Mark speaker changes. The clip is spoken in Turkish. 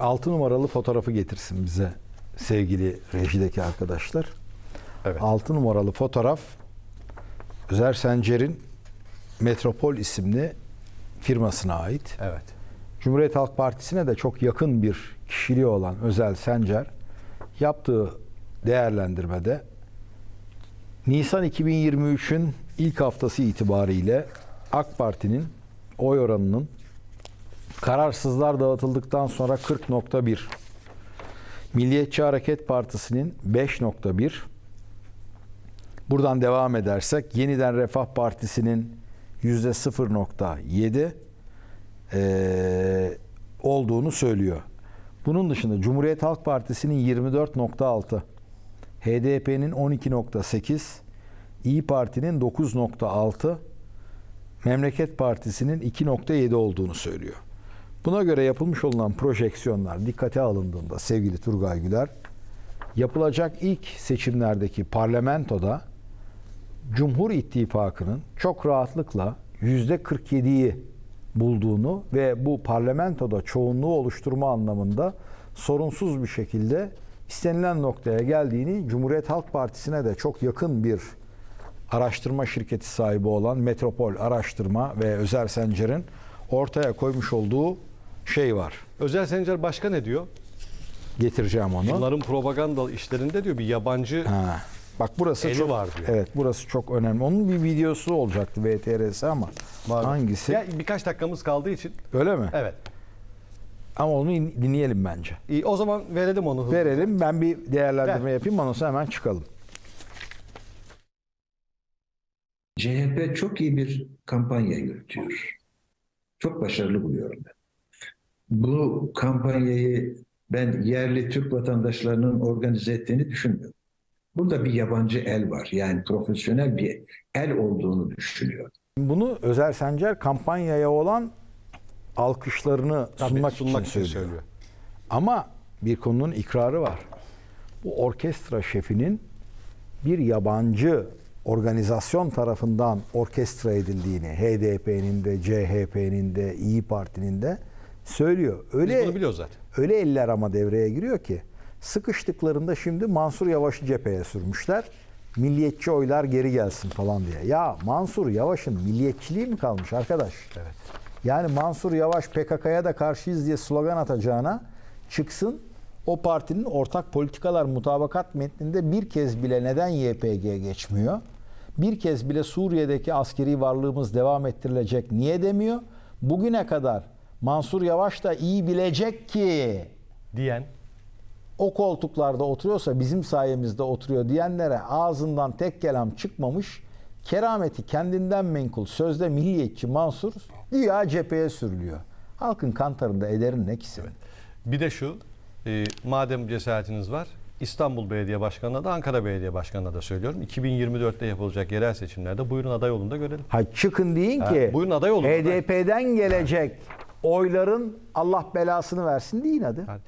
Speaker 1: 6 numaralı fotoğrafı getirsin bize sevgili rejideki arkadaşlar.
Speaker 2: Evet.
Speaker 1: 6 numaralı fotoğraf Özer Sencer'in Metropol isimli firmasına ait.
Speaker 2: Evet.
Speaker 1: Cumhuriyet Halk Partisi'ne de çok yakın bir kişiliği olan Özel Sencer yaptığı değerlendirmede Nisan 2023'ün ilk haftası itibariyle AK Parti'nin oy oranının kararsızlar dağıtıldıktan sonra 40.1, Milliyetçi Hareket Partisi'nin 5.1, buradan devam edersek Yeniden Refah Partisi'nin %0.7, eee, olduğunu söylüyor. Bunun dışında Cumhuriyet Halk Partisi'nin 24.6, HDP'nin 12.8, İyi Parti'nin 9.6, Memleket Partisi'nin 2.7 olduğunu söylüyor. Buna göre yapılmış olan projeksiyonlar dikkate alındığında sevgili Turgay Güler, yapılacak ilk seçimlerdeki parlamentoda Cumhur İttifakı'nın çok rahatlıkla yüzde 47'yi bulduğunu ve bu parlamentoda çoğunluğu oluşturma anlamında sorunsuz bir şekilde istenilen noktaya geldiğini Cumhuriyet Halk Partisi'ne de çok yakın bir araştırma şirketi sahibi olan Metropol Araştırma ve Özer Sencer'in ortaya koymuş olduğu şey var.
Speaker 2: Özel Sencer Başka ne diyor?
Speaker 1: Getireceğim onu.
Speaker 2: Bunların propaganda işlerinde diyor bir yabancı
Speaker 1: Ha. Bak burası
Speaker 2: Eli
Speaker 1: çok
Speaker 2: var diyor.
Speaker 1: Evet, burası çok önemli. Onun bir videosu olacaktı VTRS ama
Speaker 2: Var.
Speaker 1: hangisi?
Speaker 2: Ya birkaç dakikamız kaldığı için.
Speaker 1: Öyle mi?
Speaker 2: Evet.
Speaker 1: Ama onu in- dinleyelim bence.
Speaker 2: İyi, o zaman verelim onu. hızlı.
Speaker 1: Verelim. Ben bir değerlendirme
Speaker 2: Ver.
Speaker 1: yapayım. Ondan sonra hemen çıkalım.
Speaker 3: CHP çok iyi bir kampanya yürütüyor. Çok başarılı buluyorum ben. Bu kampanyayı ben yerli Türk vatandaşlarının organize ettiğini düşünmüyorum. Burada bir yabancı el var. Yani profesyonel bir el olduğunu düşünüyorum.
Speaker 1: Bunu Özer Sencer kampanyaya olan alkışlarını
Speaker 2: Tabii,
Speaker 1: sunmak,
Speaker 2: sunmak
Speaker 1: için
Speaker 2: için
Speaker 1: söylüyor.
Speaker 2: söylüyor.
Speaker 1: Ama bir konunun ikrarı var. Bu orkestra şefinin bir yabancı organizasyon tarafından orkestra edildiğini HDP'nin de CHP'nin de İyi Parti'nin de söylüyor.
Speaker 2: Biz
Speaker 1: Öyle
Speaker 2: bunu biliyoruz zaten.
Speaker 1: öyle eller ama devreye giriyor ki sıkıştıklarında şimdi Mansur Yavaş'ı cepheye sürmüşler. Milliyetçi oylar geri gelsin falan diye. Ya Mansur Yavaş'ın milliyetçiliği mi kalmış arkadaş?
Speaker 2: Evet.
Speaker 1: Yani Mansur Yavaş PKK'ya da karşıyız diye slogan atacağına çıksın o partinin ortak politikalar mutabakat metninde bir kez bile neden YPG geçmiyor? Bir kez bile Suriye'deki askeri varlığımız devam ettirilecek niye demiyor? Bugüne kadar Mansur Yavaş da iyi bilecek ki
Speaker 2: Diyen
Speaker 1: o koltuklarda oturuyorsa bizim sayemizde oturuyor diyenlere ağzından tek kelam çıkmamış kerameti kendinden menkul sözde milliyetçi Mansur güya cepheye sürülüyor. Halkın kantarında ederin ne ki senin?
Speaker 2: Bir de şu, e, madem cesaretiniz var, İstanbul Belediye Başkanı'na da Ankara Belediye Başkanı'na da söylüyorum. 2024'te yapılacak yerel seçimlerde buyurun aday olun da görelim.
Speaker 1: Ha çıkın deyin
Speaker 2: Ha,
Speaker 1: ki
Speaker 2: buyurun aday olun.
Speaker 1: HDP'den gelecek oyların Allah belasını versin deyin hadi.
Speaker 2: Yani